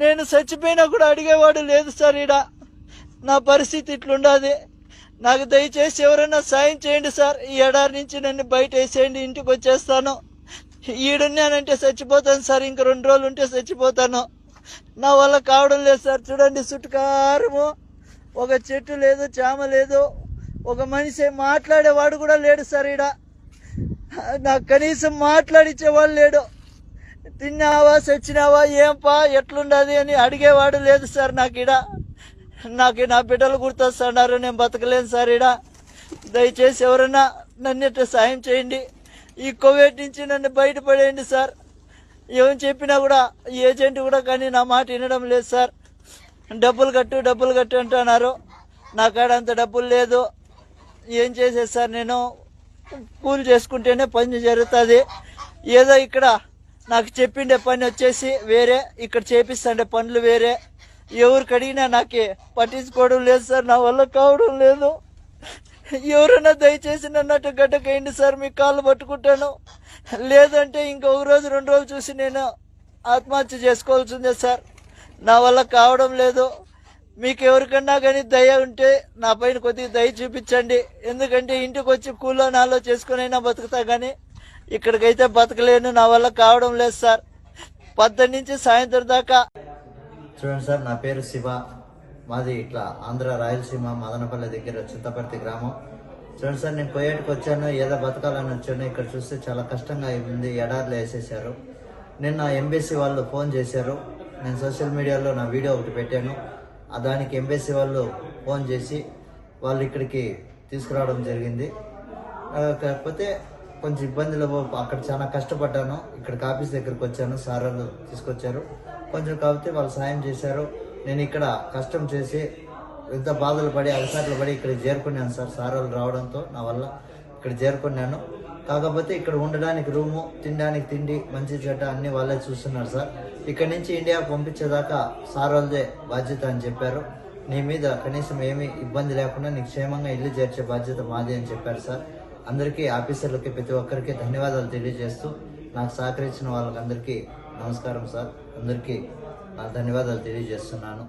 నేను చచ్చిపోయినా కూడా అడిగేవాడు లేదు సార్ ఈడ. నా పరిస్థితి ఇట్లుండాది. నాకు దయచేసి ఎవరైనా సాయం చేయండి సార్. ఈ ఎడారి నుంచి నన్ను బయట వేసేయండి ఇంటికి వచ్చేస్తాను. ఈడున్నానంటే చచ్చిపోతాను సార్. ఇంక రెండు రోజులు ఉంటే చచ్చిపోతాను. నా వల్ల కావడం లేదు సార్. చూడండి చుట్టుకారము. ఒక చెట్టు లేదు చామ లేదు. ఒక మనిషి మాట్లాడేవాడు కూడా లేడు సార్ ఈడ. నాకు కనీసం మాట్లాడిచ్చేవాడు లేడు. తిన్నావా చచ్చినావా ఏంపా ఎట్లుండదు అని అడిగేవాడు లేదు సార్ నాకు ఈడ. నాకు నా బిడ్డలు గుర్తొస్తున్నారు నేను బతకలేను సార్ ఈడ. దయచేసి ఎవరైనా నన్ను సాయం చేయండి. ఈ కోవిడ్ నుంచి నన్ను బయటపడేయండి సార్. ఏం చెప్పినా కూడా ఏజెంట్ కూడా కానీ నా మాట వినడం లేదు సార్. డబ్బులు కట్టు డబ్బులు కట్టు అంటున్నారు. నా కాడ అంత డబ్బులు లేదు. ఏం చేసేది సార్ నేను? కూలి చేసుకుంటేనే పని జరుగుతుంది. ఏదో ఇక్కడ నాకు చెప్పిండే పని వచ్చేసి వేరే ఇక్కడ చేపిస్తుండే పనులు వేరే. ఎవరికి అడిగినా నాకు పట్టించుకోవడం లేదు సార్ నా వల్ల కావడం లేదు. ఎవరైనా దయచేసి నన్నట్టు గడ్డకేయండి సార్ మీ కాళ్ళు పట్టుకుంటాను. లేదంటే ఇంకొక రోజు రెండు రోజులు చూసి నేను ఆత్మహత్య చేసుకోవాల్సిందే సార్. నా వల్ల కావడం లేదు. మీకు ఎవరికన్నా కానీ దయ ఉంటే నా పైన కొద్దిగా దయ చూపించండి. ఎందుకంటే ఇంటికి వచ్చి కూలో నాలో చేసుకునైనా బతుకుతా కానీ ఇక్కడికైతే బతకలేను నా వల్ల కావడం లేదు సార్. పొద్దున్న నుంచి సాయంత్రం దాకా. చూడండి సార్ నా పేరు శివ. మాది ఇట్లా ఆంధ్ర రాయలసీమ మదనపల్లి దగ్గర చింతపర్తి గ్రామం. చూడండి సార్ నేను కోయేటికి వచ్చాను ఏదో బతకాలని వచ్చాను. ఇక్కడ చూస్తే చాలా కష్టంగా ఉంది ఎడార్లు వేసేసారు నిన్న ఎంబీసీ వాళ్ళు ఫోన్ చేశారు. నేను సోషల్ మీడియాలో నా వీడియో ఒకటి పెట్టాను. దానికి ఎంబీసీ వాళ్ళు ఫోన్ చేసి వాళ్ళు ఇక్కడికి తీసుకురావడం జరిగింది. కాకపోతే కొంచెం ఇబ్బందులు అక్కడ చాలా కష్టపడ్డాను. ఇక్కడికి ఆఫీస్ దగ్గరికి వచ్చాను. సార్ వాళ్ళు తీసుకొచ్చారు. కొంచెం కాబట్టి వాళ్ళు సాయం చేశారు. నేను ఇక్కడ కష్టం చేసి ఎంత బాధలు పడి అలసాట్లు పడి ఇక్కడ చేరుకున్నాను సార్. సార్ వాళ్ళు రావడంతో నా వల్ల ఇక్కడ చేరుకున్నాను. కాకపోతే ఇక్కడ ఉండడానికి రూము తినడానికి తిండి మంచి చెడ్డ అన్ని వాళ్ళే చూస్తున్నారు సార్. ఇక్కడ నుంచి ఇండియా పంపించేదాకా సార్ వాళ్ళదే బాధ్యత అని చెప్పారు. నీ మీద కనీసం ఏమీ ఇబ్బంది లేకుండా నీకు క్షేమంగా ఇల్లు చేర్చే బాధ్యత మాది అని చెప్పారు సార్. అందరికీ ఆఫీసర్లకి ప్రతి ఒక్కరికి ధన్యవాదాలు తెలియజేస్తూ నాకు సహకరించిన వాళ్ళకందరికీ నమస్కారం సార్. అందరికీ ధన్యవాదాలు తెలియజేస్తున్నాను.